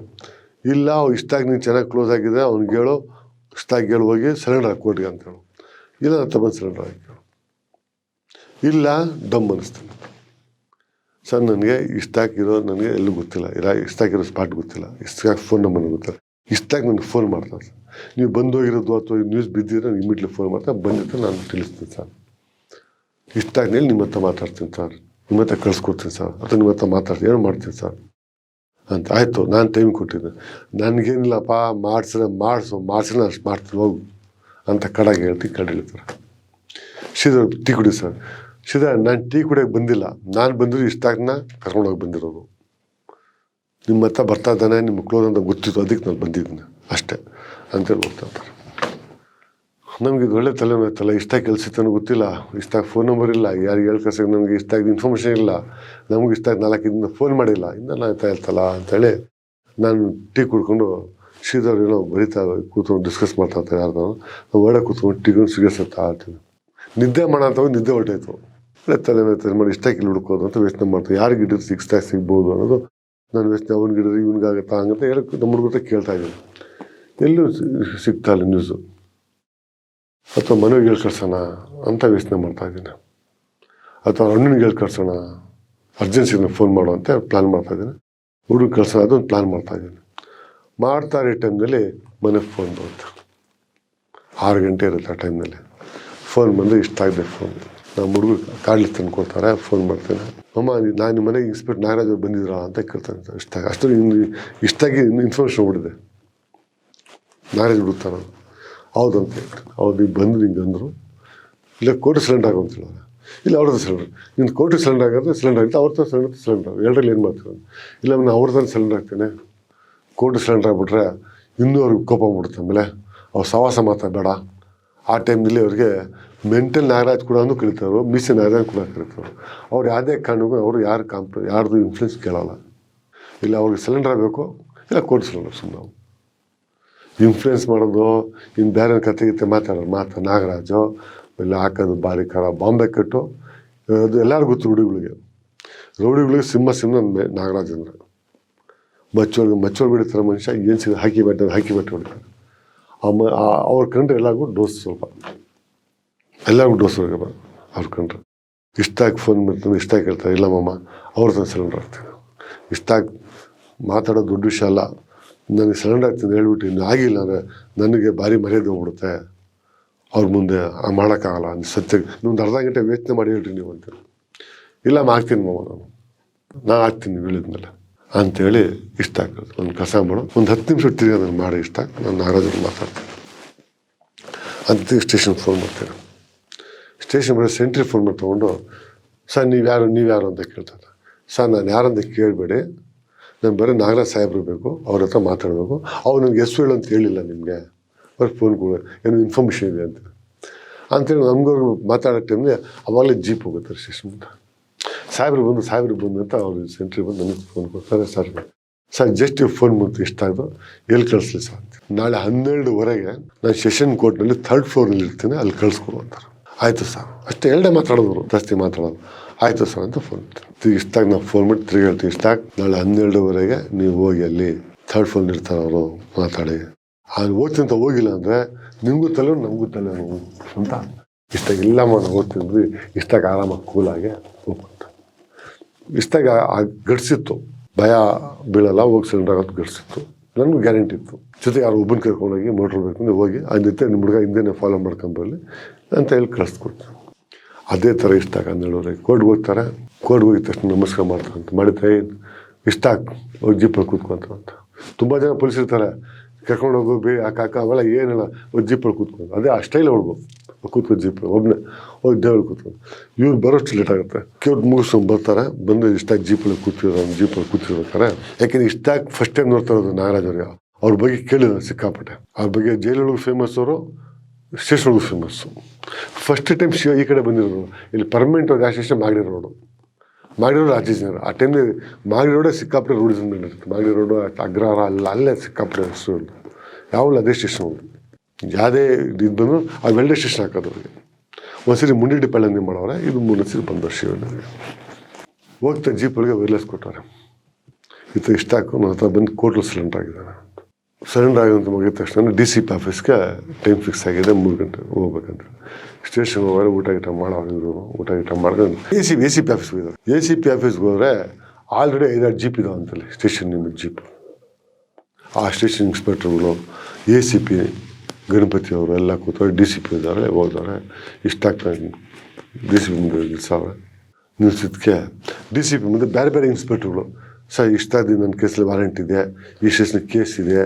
A: ಇಲ್ಲ ಅವ್ನು ಇಷ್ಟಾಗಿ ನೀನು ಚೆನ್ನಾಗಿ ಕ್ಲೋಸ್ ಆಗಿದೆ ಅವ್ನಿಗೆ ಹೇಳು ಇಷ್ಟಾಗಿ ಹೇಳು ಹೋಗಿ ಸಿಲಿಂಡರ್ ಹಾಕಿ ಕೊಡ್ರಿ ಅಂತ ಹೇಳು ಇಲ್ಲ ನಾನು ತಗೊಂಡು ಸಿಲಿಂಡರ್ ಹಾಕಿ ಇಲ್ಲ, ದಮ್ ಅನ್ನಿಸ್ತು ಸರ್, ನನಗೆ ಇಷ್ಟಾಗಿರೋ ನನಗೆ ಎಲ್ಲೂ ಗೊತ್ತಿಲ್ಲ. ಇಲ್ಲ ಇಷ್ಟಾಗಿರೋ ಸ್ಪಾಟ್ ಗೊತ್ತಿಲ್ಲ. ಇಷ್ಟಾಗಿ ಫೋನ್ ನಂಬರ್ ಗೊತ್ತಿಲ್ಲ. ಇಷ್ಟಾಗಿ ನನಗೆ ಫೋನ್ ಮಾಡ್ತಾರೆ ಸರ್. ನೀವು ಬಂದೋಗಿರೋದು ಅಥವಾ ನ್ಯೂಸ್ ಬಿದ್ದಿದ್ರೆ ಇಮಿಡಿಯೇಟ್ಲಿ ಫೋನ್ ಮಾಡ್ತಾರೆ. ಬಂದಿದ್ದರೆ ನಾನು ತಿಳಿಸ್ತೀನಿ ಸರ್. ಇಷ್ಟಾಗಿ ನಿಮ್ಮ ಹತ್ರ ಮಾತಾಡ್ತೀನಿ ಸರ್. ನಿಮ್ಮ ಹತ್ರ ಕಳ್ಸ್ಕೊಡ್ತೀನಿ ಸರ್. ಅಥವಾ ನಿಮ್ಮ ಹತ್ರ ಮಾತಾಡ್ತೀನಿ. ಏನು ಮಾಡ್ತೀನಿ ಸರ್. ಅಂತ. ಆಯಿತು, ನಾನು ಟೈಮ್ ಕೊಟ್ಟಿದ್ದೆ. ನನಗೇನಿಲ್ಲಪ್ಪ, ಮಾಡಿಸಿದ್ರೆ ಮಾಡಿಸು, ಮಾಡಿಸಿದ್ರೆ ಅಷ್ಟು ಮಾಡ್ತೀನಿ, ಹೋಗು. ಅಂತ ಕಡಾಗಿ ಹೇಳ್ತೀನಿ ಕಡೆ ಹೇಳ್ತಾರೆ ಸೀದಾ ಟೀ ಕುಡಿ ಸರ್. ಸೀದಾ ನಾನು ಟೀ ಕುಡಿಯೋಕೆ ಬಂದಿಲ್ಲ. ನಾನು ಬಂದಿರೋ ಇಷ್ಟಾಗ್ನ ಕರ್ಕೊಂಡೋಗಿ ಬಂದಿರೋದು. ನಿಮ್ಮ ಹತ್ರ ಬರ್ತಾ ಇದ್ದಾನೆ ನಿಮ್ಮ ಕ್ಲೋಸ್ ಅಂತ ಗೊತ್ತಿತ್ತು, ಅದಕ್ಕೆ ನಾನು ಬಂದಿದ್ದೀನಿ. ಅಷ್ಟೇ. ಅಂತೇಳಿ ಹೋಗ್ತಾ ನಮಗೆ ಇದು ಒಳ್ಳೆ ತಲೆನೋಯ್ತಲ್ಲ ಇಷ್ಟ ಕೆಲಸ ಇತ್ತು ಗೊತ್ತಿಲ್ಲ. ಇಷ್ಟಾಗ ಫೋನ್ ನಂಬರ್ ಇಲ್ಲ ಯಾರು ಹೇಳ್ಕೊಸ ನಮಗೆ ಇಷ್ಟಾಗ ಇನ್ಫಾರ್ಮೇಷನ್ ಇಲ್ಲ. ನಮಗೆ ಇಷ್ಟಾಗಿ ನಾಲ್ಕು ಇದನ್ನ ಫೋನ್ ಮಾಡಿಲ್ಲ. ಇನ್ನೆಲ್ಲ ಆಯ್ತಾ ಇರ್ತಲ್ಲ ಅಂತೇಳಿ ನಾನು ಟೀ ಕುಡ್ಕೊಂಡು ಶ್ರೀಧರ್ ಏನೋ ಬರೀತಾ ಕೂತ್ಕೊಂಡು ಡಿಸ್ಕಸ್ ಮಾಡ್ತಾ ಇರ್ತಾರೆ ಯಾರ್ದೋ ಒಳ್ಳೆ ಕೂತ್ಕೊಂಡು ಟೀಗೊಂಡು ಸಿಗಸ್ತಾ ಇರ್ತೀನಿ ನಿದ್ದೆ ಮಾಡೋ ನಿದ್ದೆ ಹೋಗಿ ನಿದ್ದೆ ತಲೆ ಮೇಲೆ ತಲೆ ಮಾಡಿ ಇಷ್ಟಕ್ಕೆ ಇಲ್ಲಿ ಹುಡ್ಕೋದು ಅಂತ ಯೋಚನೆ ಮಾಡ್ತೀವಿ. ಯಾರಿಗೆ ಸಿಕ್ಸ್ ಸಿಕ್ಸ್ದಾಗ ಸಿಗ್ಬೋದು ಅನ್ನೋದು ನಾನು ಯೋಚನೆ, ಅವನ ಗಿಡ ಇವನಿಗಾಗತ್ತಾ ಹಂಗಂತ ಹೇಳಕ್ಕೆ ನಮ್ಮ ಹುಡುಗರ ಕೇಳ್ತಾ ಇದ್ದೀನಿ. ಎಲ್ಲೂ ಸಿಗ್ತಾ ಇಲ್ಲ ನ್ಯೂಸು ಅಥವಾ ಮನೆಗೆ ಹೇಳಿ ಕಳ್ಸೋಣ ಅಂತ ಯೋಚನೆ ಮಾಡ್ತಾ ಇದ್ದೀನಿ. ಅಥವಾ ಅಣ್ಣನಿಗೆ ಹೇಳಿ ಕಳ್ಸೋಣ ಅರ್ಜೆನ್ಸಿಗೆ ಫೋನ್ ಮಾಡು ಅಂತ ಪ್ಲ್ಯಾನ್ ಮಾಡ್ತಾ ಇದ್ದೀನಿ. ಹುಡುಗ ಕಳ್ಸೋಣ, ಅದೊಂದು ಪ್ಲ್ಯಾನ್ ಮಾಡ್ತಾ ಇದ್ದೀನಿ. ಮಾಡ್ತಾ ಇರೋ ಟೈಮ್ನಲ್ಲಿ ಮನೆಗೆ ಫೋನ್ ಬರುತ್ತೆ ಆರು ಗಂಟೆ ಇರುತ್ತೆ ಆ ಟೈಮ್ನಲ್ಲಿ ಫೋನ್ ಬಂದರೆ ಇಷ್ಟ ಆಗಬೇಕು ಫೋನ್ ನಮ್ಮ ಹುಡುಗರು ಕಾಡ್ಲಿ ತಂದು ಕೊಡ್ತಾರೆ ಫೋನ್ ಮಾಡ್ತೇನೆ ಅಮ್ಮ ನಾನು ನಿಮ್ಮ ಮನೆಗೆ ಇನ್ಸ್ಪೆಕ್ಟ್ ನಾಗರಾಜ್ ಅವ್ರು ಅಂತ ಕೇಳ್ತಾನೆ ಇಷ್ಟ ಅಷ್ಟು ಇಷ್ಟಾಗಿ ಇನ್ಫಾರ್ಮೇಷನ್ ಹೊಡಿದೆ ನಾಗರಾಜ್ ಹುಡುಕ್ತಾರ ಹೌದು ಅಂತ ಹೇಳ್ತಾರೆ. ಹೌದು, ನೀವು ಬಂದು ಹಿಂಗೆ ಅಂದರು. ಇಲ್ಲ, ಕೋರ್ಟ್ ಸಿಲಿಂಡರ್ ಆಗೋ ಅಂತ ಹೇಳಿದ್ರೆ ಇಲ್ಲ ಅವ್ರದ್ದು ಸಿಲಿಂಡರ್ ನಿಮ್ಮ ಕೋಟಿ ಸಿಲಿಂಡರ್ ಆಗೋದು ಸಿಲಿಂಡರ್ ಆಗುತ್ತೆ, ಅವ್ರ ತಾನು ಸಿಲಿಂಡರ್ ಸಿಲಿಂಡರ್ ಎರಡರಲ್ಲಿ ಏನು ಮಾಡ್ತೀವಿ ಇಲ್ಲ, ನಾನು ಅವ್ರ ಹತ್ರ ಸಿಲಿಂಡರ್ ಆಗ್ತೇನೆ. ಕೋಟಿ ಸಿಲಿಂಡರ್ ಆಗಿಬಿಟ್ರೆ ಇನ್ನೂ ಅವ್ರಿಗೆ ಕೋಪ ಬಿಡುತ್ತೆ ಆಮೇಲೆ. ಅವ್ರು ಸವಾಸ ಮಾತಾಡಬೇಡ ಆ ಟೈಮಲ್ಲಿ ಅವ್ರಿಗೆ ಮೆಂಟಲ್ ನಾಗರಾಜ್ ಕೂಡ ಕರೀತಾರೆ ಮೀಸೆ ನಾಗರಾಜ್ ಕೂಡ ಕರೀತಾರೆ ಅವ್ರು. ಯಾವುದೇ ಕಾರಣಕ್ಕೂ ಅವರು ಯಾರು ಕಾಂಪ್ರ ಯಾರ್ದು ಇನ್ಫ್ಲೂಯೆನ್ಸ್ ಕೇಳಲ್ಲ. ಇಲ್ಲ ಅವ್ರಿಗೆ ಸಿಲಿಂಡರ್ ಬೇಕು, ಇಲ್ಲ ಕೊಡಿಸಲ್ಲ ಸುಮ್ಮನೆ ನಾವು ಇನ್ಫ್ಲೂಯೆನ್ಸ್ ಮಾಡೋದು, ಇನ್ನು ಬೇರೆ ಕತೆ ಗೀತೆ ಮಾತಾಡೋರು ಮಾತಾ ನಾಗರಾಜು, ಇಲ್ಲ ಹಾಕೋದು ಬಾರಿ ಖರ ಬಾಂಬೆ ಕಟ್ಟು, ಅದು ಎಲ್ಲರಿಗೂ ಗೊತ್ತು ರೂಢಿಗಳಿಗೆ. ರೂಢಿಗಳಿಗೆ ಸಿಂಹ ಸಿಂಹ ನಾಗರಾಜ್ ಅಂದ್ರೆ. ಮಚ್ಚೋಳಿಗೆ ಮಚ್ಚೋಳು ಬಿಡ್ತಾರೆ ಮನುಷ್ಯ, ಏನು ಸಿಗ ಹಾಕಿ ಬೆಟ್ಟ ಹಾಕಿ ಬೆಟ್ಟ ಹೊಡಿತಾರೆ. ಅವ್ರ ಕಂಡ್ರೆ ಎಲ್ಲರಿಗೂ ಡೋಸ್ ಸ್ವಲ್ಪ. ಎಲ್ಲರಿಗೂ ಡೋಸ್ ಹೋಗಲ್ಲ ಅವ್ರ ಕಂಡ್ರೆ. ಇಷ್ಟಾಗಿ ಫೋನ್ ಮಾಡ್ತಾನೆ, ಇಷ್ಟಾಗಿ ಕೇಳ್ತಾರೆ, ಇಲ್ಲ ಮಮ್ಮ ಅವ್ರ ತಂದು ಸಿಲಿಂಡರ್ ಆಗ್ತೀನಿ ಇಷ್ಟಾಗಿ ಮಾತಾಡೋದು ದೊಡ್ಡ ವಿಷಯ ಅಲ್ಲ. ನನಗೆ ಸಿಲಿಂಡರ್ ಆಗ್ತೀನಿ ಹೇಳ್ಬಿಟ್ಟು ಇನ್ನು ಆಗಿಲ್ಲ ಅಂದರೆ ನನಗೆ ಭಾರಿ ಮರ್ಯಾದೆ ಹೋಗ್ಬಿಡುತ್ತೆ. ಅವ್ರ ಮುಂದೆ ಮಾಡೋಕ್ಕಾಗಲ್ಲ. ಸತ್ಯ ಇನ್ನೊಂದು ಅರ್ಧ ಗಂಟೆ ವೇಚನೆ ಮಾಡಿ ಹೇಳ್ರಿ ನೀವು ಅಂತ. ಇಲ್ಲ ಮಾಡ್ತೀನಿ ಮಮ್ಮ ಮಾಮ ನಾನು. ನಾನು ನೀವು ಹೇಳಿದ್ಮೇಲೆ. ಅಂತೇಳಿ ಇಷ್ಟ ಆಗ್ತದೆ. ಒಂದು ಕಸ ಮಾಡು. ಒಂದು ಹತ್ತು ನಿಮಿಷ ತಿರ್ಗಿ ನಾನು ಮಾಡಿ ಇಷ್ಟ ನಾನು ನಾರಾಜರು ಮಾತಾಡ್ತೀನಿ. ಅಂತ ಸ್ಟೇಷನ್ ಫೋನ್ ಮಾಡ್ತೇನೆ. ಸ್ಟೇಷನ್ ಬರೋ ಸೆಂಟ್ರಿ ಫೋನ್ ಮಾಡಿ ತೊಗೊಂಡು, ಸರ್, ನೀವು ಯಾರು ನೀವು ಯಾರು ಅಂತ ಕೇಳ್ತಾರೆ. ಸರ್, ನಾನು ಯಾರಂತ ಕೇಳಬೇಡಿ. ನಾನು ಬರೀ ನಾಗರಾಜ್ ಸಾಹೇಬ್ರು ಬೇಕು. ಅವ್ರ ಹತ್ರ ಮಾತಾಡಬೇಕು. ಅವ್ರು ನನಗೆ ಎಸ್ ಹೇಳು ಅಂತ ಹೇಳಿಲ್ಲ ನಿಮಗೆ. ಅವ್ರಿಗೆ ಫೋನ್ ಕೊಡು. ಏನೋ ಇನ್ಫಾರ್ಮೇಷನ್ ಇದೆ ಅಂತ. ಅಂತೇಳಿ ನಮ್ಗವ್ರು ಮಾತಾಡೋ ಟೈಮ್ಗೆ ಅವಾಗಲೇ ಜೀಪ್ ಹೋಗುತ್ತೆ ಸ್ಟೇಷನ್ ಸಾಹೇಬ್ರು ಬಂದು ಸಾಹೇಬ್ರು ಬಂದು ಅಂತ ಅವರು ಸೆಂಟ್ರಿ ಬಂದು ನನಗೆ ಫೋನ್ ಕೊಡ್ತಾರೆ, ಸರ್ ಸರ್ ಜಸ್ಟ್ ಫೋನ್ ಬಂತು ಇಷ್ಟ ಆಯಿತು ಎಲ್ಲಿ ಕಳಿಸ್ಲಿ ಸರ್? ಅಂತ. ನಾಳೆ ಹನ್ನೆರಡುವರೆಗೆ ನಾನು ಸೆಷನ್ ಕೋರ್ಟ್ನಲ್ಲಿ ಥರ್ಡ್ ಫ್ಲೋರ್ನಲ್ಲಿ ಇರ್ತೀನಿ, ಅಲ್ಲಿ ಕಳಿಸ್ಕೊಡು ಅಂತಾರೆ ಆಯಿತು ಸರ್. ಅಷ್ಟೇ, ಎರಡೇ ಮಾತಾಡೋದು ಜಾಸ್ತಿ ಮಾತಾಡೋದು. ಆಯಿತು ಸರ್ ಅಂತ ಫೋನ್ ಇಷ್ಟಾಗ ನಾವು ಫೋನ್ ಮಾಡಿ, ತಿರುಗಿ ಹೇಳ್ತೀವಿ, ಇಷ್ಟಾಗ. ನಾಳೆ ಹನ್ನೆರಡುವರೆಗೆ ನೀವು ಹೋಗಿ ಅಲ್ಲಿ ಥರ್ಡ್ ಫೋನ್ ಇರ್ತಾರೆ ಅವರು ಮಾತಾಡಿ. ಅಲ್ಲಿ ಅಂತ ಹೋಗಿಲ್ಲ ಅಂದರೆ ನಿಮಗೂ ತಲೆ ನಮಗೂ ತಲೆ ಅಂತ. ಇಷ್ಟಾಗಿ ಇಲ್ಲಮ್ಮ ನಾವು ಓದ್ತಿದ್ವಿ ಇಷ್ಟಾಗಿ ಆರಾಮಾಗಿ ಕೂಲಾಗೆ ಹೋಗ್ಬಿಟ್ಟು ಇಷ್ಟಾಗ ಗಡ್ಸಿತ್ತು. ಭಯ ಬೀಳಲ್ಲ, ಹೋಗಿ ಸಿಲಿಂಡರ್ ಆಗೋದು ಗಡಿಸಿತ್ತು. ನನಗೂ ಗ್ಯಾರಂಟಿ ಇತ್ತು. ಜೊತೆಗೆ ಯಾರು ಒಬ್ಬನ ಕರ್ಕೊಂಡೋಗಿ ಮೋಟ್ರ್ ಬೇಕು ನೀವು ಹೋಗಿ ಆ ಜೊತೆ ನಿಮ್ಮ ಹುಡುಗ ಹಿಂದೆನೇ ಫಾಲೋ ಮಾಡ್ಕೊಂಬರಲಿ ಅಂತ ಹೇಳಿ ಕಳಿಸ್ಕೊಡ್ತೀನಿ ಅದೇ ಥರ ಇಷ್ಟ ಹನ್ನೆರಡುವರೆಗೆ ಕೋರ್ಟ್ಗೆ ಹೋಗ್ತಾರೆ. ಕೋರ್ಟ್ಗೆ ಹೋಗಿದ ತಕ್ಷಣ ನಮಸ್ಕಾರ ಮಾಡ್ತಾರೆ ಅಂತ. ಮಾಡಿದ್ರೆ ಇಷ್ಟ ಹೋಗಿ ಜೀಪಲ್ಲಿ ಕೂತ್ಕೊಂತ ಅಂತ. ತುಂಬ ಜನ ಪೊಲೀಸ್ ಇರ್ತಾರೆ. ಕರ್ಕೊಂಡು ಹೋಗು ಬೇ ಕಾಕ, ಅವೆಲ್ಲ ಏನಿಲ್ಲ. ಜೀಪಲ್ಲಿ ಕೂತ್ಕೊಂಡು ಅದೇ ಆ ಸ್ಟೈಲ್ ಹುಡುಗು ಕೂತ್ಕೊಂಡು ಜೀಪ್ ಒಬ್ಬನೇ ಹೋಗಿ ದೇವಳು ಕೂತ್ಕೊಂಡು. ಇವ್ರು ಬರೋಷ್ಟು ಲೇಟ್ ಆಗುತ್ತೆ. ಕೇವ್ರು ಮುಗಿಸ್ಕೊಂಡು ಬರ್ತಾರೆ. ಬಂದು ಇಷ್ಟಾಗಿ ಜೀಪಲ್ಲಿ ಕೂತಿರೋ ಜೀಪಲ್ಲಿ ಕೂತಿರ್ಬೇಕಾರೆ. ಯಾಕೆಂದ್ರೆ ಇಷ್ಟಾಗಿ ಫಸ್ಟ್ ಟೈಮ್ ನೋಡ್ತಾ ಇರೋದು ನಾಗರಾಜ್ ಅವ್ರ ಬಗ್ಗೆ ಕೇಳಿದ್ರು ಸಿಕ್ಕಾಪಟ್ಟೆ. ಅವ್ರ ಬಗ್ಗೆ ಜೈಲೊಳಗೂ ಫೇಮಸ್ ಅವರು ಸ್ಟೇಷನ್ ಒಳಗೆ ಫೇಮಸ್ಸು ಫಸ್ಟ್ ಟೈಮ್ ಶಿವ ಈ ಕಡೆ ಬಂದಿರೋದು ಇಲ್ಲಿ ಪರ್ಮನೆಂಟ್ ರಿಜಿಸ್ಟ್ರೇಷನ್ ಮಾಡಿರೋ ರೋಡು. ಮಾಡಿರೋಡು ಆಚೆ ಜನ ಆ ಟೈಮ್ ಮಾಗಡಿ ರೋಡೇ ಸಿಕ್ಕಾಪಟ್ಟೆ ರೋಡ್ ಇರುತ್ತೆ ಮಾಗಡಿ ರೋಡು ಅಗ್ರಹಾರ ಅಲ್ಲ ಅಲ್ಲೇ ಸಿಕ್ಕಾಪಟ್ಟೆ ಯಾವಲ್ಲ ಅದೇ ಸ್ಟೇಷನ್ ಯಾವುದೇ ಬಂದು ಆ ವೆಲ್ಡೇ ಸ್ಟೇಷನ್ ಹಾಕೋದು ಅವ್ರಿಗೆ ಒಂದ್ಸರಿ ಮುಂಡಿ ಪಳ್ಳಂದಿ ಮಾಡೋರೆ, ಇದು ಮೂರು ಸರಿ ಬಂದ ಶಿವನಿಗೆ ಹೋಗ್ತಾ ಜೀಪೊಳಗೆ ವೈರ್ಲೆಸ್ ಕೊಟ್ಟವ್ರೆ. ಈತ ಇಷ್ಟ ಹಾಕು, ನನ್ನ ಹತ್ರ ಬಂದು ಕೋರ್ಟ್ಲು ಸಿಲಿಂಡರ್ ಆಗಿದ್ದಾನೆ ಸಿಲಿಂಡರ್ ಆಗಿದಂತ ಮುಗಿದ ತಕ್ಷಣ ಡಿ ಸಿ ಪಿ ಆಫೀಸ್ಗೆ ಟೈಮ್ ಫಿಕ್ಸ್ ಆಗಿದೆ, ಮೂರು ಗಂಟೆ ಹೋಗ್ಬೇಕಂತ ಸ್ಟೇಷನ್ ಹೋಗೋರೆ ಊಟ ಗೀಟ ಮಾಡೋರು, ಊಟ ಗೀಟ ಮಾಡ್ಕೊಂಡು. A C A C P ಆಫೀಸ್ಗೆ ಹೋಗಿದ್ದಾರೆ. ಎ ಸಿ ಪಿ ಆಫೀಸ್ಗೆ ಹೋದ್ರೆ ಆಲ್ರೆಡಿ ಐದಾರು ಜೀಪ್ ಇದಾವೆ ಅಂತಲ್ಲಿ ಸ್ಟೇಷನ್ ನಿಮಗೆ ಜೀಪ್. ಆ ಸ್ಟೇಷನ್ ಇನ್ಸ್ಪೆಕ್ಟರ್ಗಳು, ಎ ಸಿ ಪಿ ಗಣಪತಿ ಅವರು ಎಲ್ಲ ಕೂತವ್ರೆ ಡಿ ಸಿ ಪಿ ಇದ್ದಾರೆ ಹೋದವ್ರೆ ಇಷ್ಟ ಆಗ್ತದೆ ಡಿ ಸಿ ಪಿ ಮುಂದೆ ನಿಲ್ಸವ್ರೆ ನಿಲ್ಸಿದ್ಕೆ ಡಿ ಸಿ ಪಿ ಮುಂದೆ ಬೇರೆ ಬೇರೆ ಇನ್ಸ್ಪೆಕ್ಟರ್ಗಳು, ಸರ್ ಇಷ್ಟ ದಿನ ನನ್ನ ಕೇಸಲ್ಲಿ ವಾರಂಟ್ ಇದೆ, ಈ ದಿವಸ ಕೇಸ್ ಇದೆ,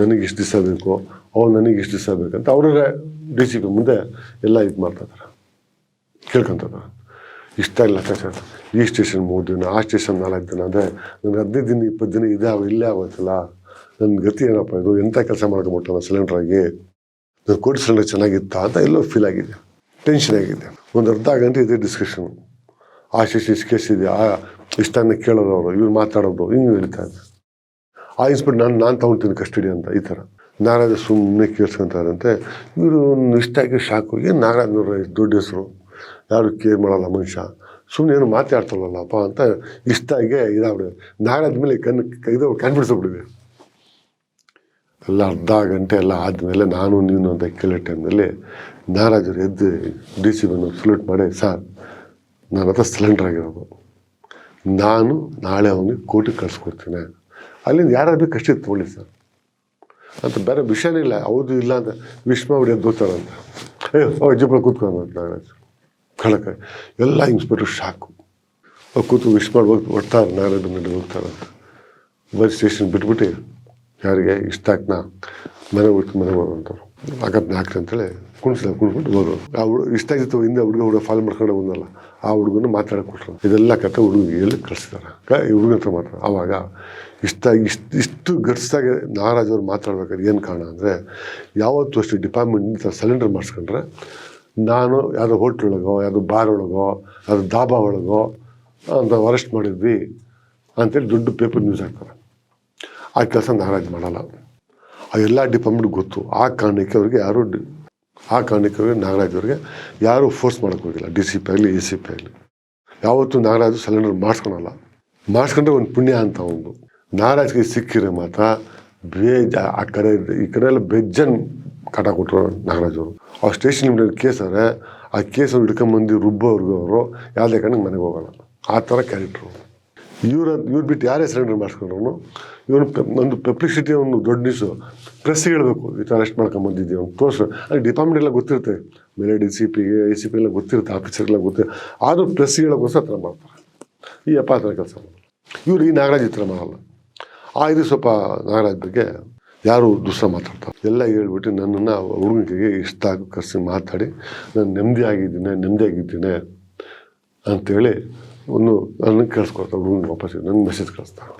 A: ನನಗೆ ಇಷ್ಟು ದಿವಸ ಬೇಕು, ಅವ್ರು ನನಗೆ ಇಷ್ಟು ದಿವಸ ಬೇಕಂತ ಅವರೇ ಡಿ ಸಿ ಪಿ ಮುಂದೆ ಎಲ್ಲ ಇದು ಮಾಡ್ತಾಯಿದ್ದಾರೆ ಕೇಳ್ಕೊತಾರೆ ಇಷ್ಟ ಇಲ್ಲ ಸರ್ ಈ ಸ್ಟೇಷನ್ ಮೂರು ದಿನ, ಆ ಸ್ಟೇಷನ್ ನಾಲ್ಕು ದಿನ ಅಂದರೆ ನನಗೆ ಹದಿನೈದು ದಿನ, ಇಪ್ಪತ್ತು ದಿನ ಇದಾವ ಇಲ್ಲೇ ಆಗೋಯ್ತಲ್ಲ ನನ್ನ ಗತಿ ಏನಪ್ಪ ಇದು? ಎಂಥ ಕೆಲಸ ಮಾಡ್ಕೊಂಬಿಟ್ಟು ಸಿಲಿಂಡ್ರಾಗಿ ನಾನು ಕೋಟಿ ಸಿಲಿಂಡರ್ ಚೆನ್ನಾಗಿತ್ತಾ ಅಂತ ಎಲ್ಲೋ ಫೀಲ್ ಆಗಿದೆ. ಟೆನ್ಷನ್ ಆಗಿದೆ. ಒಂದು ಅರ್ಧ ಗಂಟೆ ಇದೆ ಡಿಸ್ಕಷನ್ ಆ ಇಷ್ಟು ಕೇಸ್ ಇದೆ. ಆ ಇಷ್ಟನ್ನ ಕೇಳೋದು ಅವರು ಇವ್ರು ಮಾತಾಡೋದು, ಹಿಂಗೆ ಹೇಳ್ತಾ ಇದೆ. ಆ ಇನ್ಸ್ಪೆಕ್ಟ್ ನಾನು ನಾನು ತೊಗೊಳ್ತೀನಿ ಕಸ್ಟಡಿ ಅಂತ, ಈ ಥರ. ನಾಗರಾಜ ಸುಮ್ಮನೆ ಕೇಳಿಸ್ಕೊಂತಾರಂತೆ. ಇವರು ಇಷ್ಟ ಆಗಿ ಶಾಕ್ ಹೋಗಿ ನಾಗರಾಜ್ನವ್ರ ದೊಡ್ಡ ಹೆಸರು. ಯಾರು ಕೇರ್ ಮಾಡೋಲ್ಲ ಮನುಷ್ಯ. ಸುಮ್ಮನೆ ಏನು ಮಾತಾಡ್ತಾರಲ್ಲಪ್ಪ ಅಂತ ಇಷ್ಟ ಆಗಿ ಇದಾಗ್ಬಿಡಿದೆ ನಾಗರಾಜ್ ಮೇಲೆ ಕಣ್ಣು ಇದು ಹೋಗ್ಬಿಟ್ಟಿದೆ ಎಲ್ಲ ಅರ್ಧ ಗಂಟೆ ಎಲ್ಲ ಆದಮೇಲೆ ನಾನು ನೀನು ಅಂತ ಕೇಳೋ ಟೈಮ್ನಲ್ಲಿ ನಾರಾಜರು ಎದ್ದು ಡಿ ಸಿ ಬಂದು ಸಲ್ಯೂಟ್ ಮಾಡಿ, ಸರ್ ನನ್ನ ಹತ್ರ ಸಿಲಿಂಡರ್ ಆಗಿರೋದು. ನಾನು ನಾಳೆ ಅವನಿಗೆ ಕೋರ್ಟಿಗೆ ಕಳ್ಸ್ಕೊಡ್ತೀನಿ. ಅಲ್ಲಿಂದ ಯಾರು ಕಷ್ಟ ತೊಗೊಳ್ಳಿ, ಸರ್. ಅಂತ ಬೇರೆ ವಿಷಯನೇ ಇಲ್ಲ. ಹೌದು, ಇಲ್ಲ ಅಂತ ವಿಶ್ವ ಅವ್ರು ಎದ್ದು ಅಂತ. ಅಯ್ಯೋ ಕೂತ್ಕೊಂಡು ಅಂತ ನಾಗರಾಜ್ ಕಳಕ ಎಲ್ಲ ಇನ್ಸ್ಪೆಕ್ಟರ್ ಶಾಕು ಕೂತು ವಿಶ್ ಮಾಡಿ ಹೋಗಿ ನಾರಾಜ್ ನಾಗರಾಜ್ ಹೋಗ್ತಾರೆ ಬಸ್ ಸ್ಟೇಷನ್ ಬಿಟ್ಬಿಟ್ಟು ಯಾರಿಗೆ ಇಷ್ಟ ಹಾಕ್ನ ಮನೆ ಬಿಟ್ಟು ಮನೆ ಹೋಗೋಂಥವ್ರು ಆಗತ್ತೆ ಹಾಕ್ರಿ ಅಂತೇಳಿ ಕುಣಿಸ್ಲ ಕುಣ್ಕೊಂಡು ಆ ಹುಡುಗ ಇಷ್ಟ ಆಗಿತ್ತು ಹಿಂದೆ ಹುಡುಗ ಹುಡುಗ ಫಾಲೋ ಮಾಡ್ಕೊಂಡು ಬಂದಲ್ಲ, ಆ ಹುಡುಗನ ಮಾತಾಡಕ್ಕೆ ಕೊಟ್ಟರು ಇದೆಲ್ಲ ಕತೆ ಹುಡುಗಿಗೆ ಎಲ್ಲಿ ಕಳಿಸ್ತಾರೆ ಕ, ಈ ಹುಡುಗ ಹತ್ರ ಮಾತಾಡ. ಆವಾಗ ಇಷ್ಟ, ಇಷ್ಟು ಇಷ್ಟು ಗಟ್ಟಿಸ್ದಾಗೆ ನಾಗರಾಜ್ ಅವ್ರು ಮಾತಾಡ್ಬೇಕಾದ್ರೆ ಏನು ಕಾರಣ ಅಂದರೆ, ಯಾವತ್ತೂ ಅಷ್ಟು ಡಿಪಾರ್ಟ್ಮೆಂಟ್ ಸಿಲಿಂಡರ್ ಮಾಡಿಸ್ಕೊಂಡ್ರೆ, ನಾನು ಯಾವುದೋ ಹೋಟ್ಲ್ ಒಳಗೋ, ಯಾವುದೋ ಬಾರ್ ಒಳಗೋ, ಯಾವುದೋ ದಾಬಾ ಒಳಗೋ ಅಂತ ಅರೆಸ್ಟ್ ಮಾಡಿದ್ವಿ ಅಂತೇಳಿ ದೊಡ್ಡ ಪೇಪರ್ ನ್ಯೂಸ್ ಹಾಕ್ತಾರೆ. ಆ ಕೆಲಸ ನಾಗರಾಜ್ ಮಾಡಲ್ಲ. ಅವೆಲ್ಲ ಡಿಪಾರ್ಟ್ಮೆಂಟ್ ಗೊತ್ತು. ಆ ಕಾರಣಕ್ಕೆ ಅವ್ರಿಗೆ ಯಾರು ಆ ಕಾರಣಕ್ಕೆ ಅವ್ರಿಗೆ ನಾಗರಾಜ್ ಅವರಿಗೆ ಯಾರೂ ಫೋರ್ಸ್ ಮಾಡೋಕ್ಕೆ ಹೋಗಿಲ್ಲ. ಡಿ ಸಿ ಪಿ ಆಗಲಿ ಎ ಸಿ ಪಿ ಆಗಲಿ. ಯಾವತ್ತೂ ನಾಗರಾಜು ಸಿಲಿಂಡರ್ ಮಾಡಿಸ್ಕೊಳಲ್ಲ. ಮಾಡಿಸ್ಕೊಂಡ್ರೆ ಒಂದು ಪುಣ್ಯ ಅಂತ ಒಂದು. ನಾಗರಾಜ್ಗೆ ಸಿಕ್ಕಿರೋ ಮಾತ್ರ ಬೇಜ, ಆ ಕಡೆ, ಈ ಕಡೆ ಎಲ್ಲ ಬೆಜ್ಜನ್ ಕಟ ಕೊಟ್ಟರು ನಾಗರಾಜ್ ಅವರು. ಆ ಸ್ಟೇಷನ್ ಲಿಮಿಟೆಡ್ ಕೇಸ್ ಆದರೆ ಆ ಕೇಸನ್ನು ಹಿಡ್ಕೊಂಬಂದು ರುಬ್ಬೋರ್ಗು ಅವರು ಯಾವುದೇ ಕಾರಣಕ್ಕೆ ಮನೆಗೆ ಹೋಗೋಲ್ಲ. ಆ ಥರ ಕ್ಯಾರೆಕ್ಟ್ರು ಇವ್ರ, ಇವ್ರು ಬಿಟ್ಟು ಯಾರೇ ಸಿಲಿಂಡರ್ ಮಾಡಿಸ್ಕೊಂಡ್ರು ಇವನು ಒಂದು ಪಬ್ಲಿಸಿಟಿ ಒಂದು ದೊಡ್ಡ ನ್ಯೂಸು ಪ್ರೆಸ್ಸಿಗೆ ಹೇಳಬೇಕು. ಈ ಥರ ಅರೆಸ್ಟ್ ಮಾಡ್ಕೊಂಬಂದಿದ್ದೀವಿ ಅವ್ನು. ತೋರಿಸು ಅಲ್ಲಿ ಡಿಪಾರ್ಟ್ಮೆಂಟ್ ಎಲ್ಲ ಗೊತ್ತಿರುತ್ತೆ. ಮೇಲೆ D C P A C P ಎಲ್ಲ ಗೊತ್ತಿರುತ್ತೆ. ಆಫೀಸರ್ಗೆಲ್ಲ ಗೊತ್ತಿರುತ್ತೆ. ಆದರೂ ಪ್ರೆಸ್ಸಿಗೆ ಹೇಳೋಕ್ಕೋಸ್ಕರ ಆ ಮಾಡ್ತಾರೆ. ಈ ಅಪ್ಪ ಆ ಕೆಲಸ. ಮಾಡೋದು ಇವ್ರು ಈ ನಾಗರಾಜ್ ಈ ಥರ ಮಾಡಲ್ಲ. ಆ ಇದು ಸ್ವಲ್ಪ ನಾಗರಾಜ್ ಬಗ್ಗೆ ಯಾರು ದುಸ್ಸ ಮಾತಾಡ್ತಾರೆ. ಎಲ್ಲ ಹೇಳ್ಬಿಟ್ಟು ನನ್ನನ್ನು ಹುಡುಗಿಗೆ ಇಷ್ಟ ಆಗಿ ಕರೆಸಿ ಮಾತಾಡಿ, ನಾನು ನೆಮ್ಮದಿ ಆಗಿದ್ದೀನಿ ನೆಮ್ಮದಿ ಆಗಿದ್ದೀನಿ ಅಂತೇಳಿ ಒಂದು ನನಗೆ ಕಳ್ಸ್ಕೊಡ್ತಾರೆ. ಹುಡುಗನಿಗೆ ವಾಪಸ್ ನನಗೆ ಮೆಸೇಜ್ ಕಳಿಸ್ತಾರೆ.